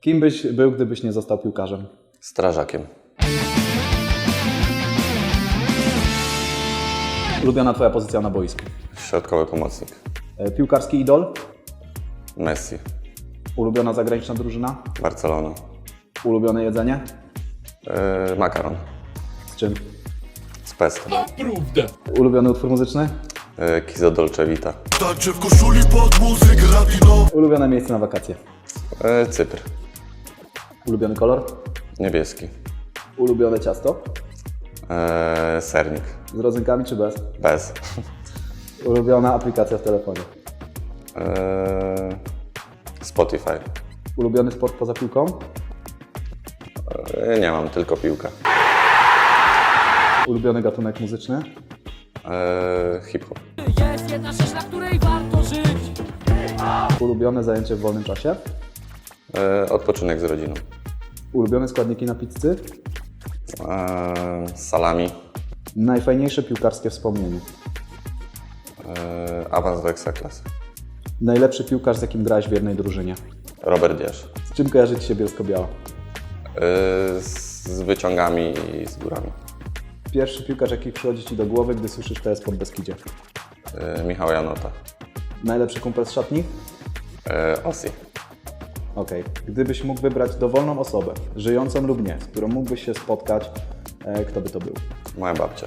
Kim byś był, gdybyś nie został piłkarzem? Strażakiem. Ulubiona Twoja pozycja na boisku? Środkowy pomocnik. E, Piłkarski idol? Messi. Ulubiona zagraniczna drużyna? Barcelona. Ulubione jedzenie? Yy, makaron. Z czym? Z pesto. Ulubiony utwór muzyczny? Yy, Kizo Dolce Vita. Tańczę w koszuli pod muzyk radino Ulubione miejsce na wakacje? Yy, Cypr. Ulubiony kolor? Niebieski. Ulubione ciasto? Yy, sernik. Z rodzynkami czy bez? Bez. Ulubiona aplikacja w telefonie? Yy, Spotify. Ulubiony sport poza piłką? Yy, nie mam, tylko piłkę. Ulubiony gatunek muzyczny? Yy, hip-hop. Jest jedna rzecz, na której warto żyć. Ulubione zajęcie w wolnym czasie? Yy, odpoczynek z rodziną. Ulubione składniki na pizzy? Yy, salami. Najfajniejsze piłkarskie wspomnienie? Yy, awans do Ekstraklasy. Najlepszy piłkarz, z jakim grałeś w jednej drużynie? Robert Dzierż. Z czym kojarzy Ci się Bielsko-Biała? Yy, z, wyciągami i z górami. Pierwszy piłkarz, jaki przychodzi Ci do głowy, gdy słyszysz TS pod Beskidzie? Yy, Michał Janota. Najlepszy kumpel z szatni? Yy, Osi. Okej. Gdybyś mógł wybrać dowolną osobę, żyjącą lub nie, z którą mógłbyś się spotkać, e, kto by to był? Moja babcia.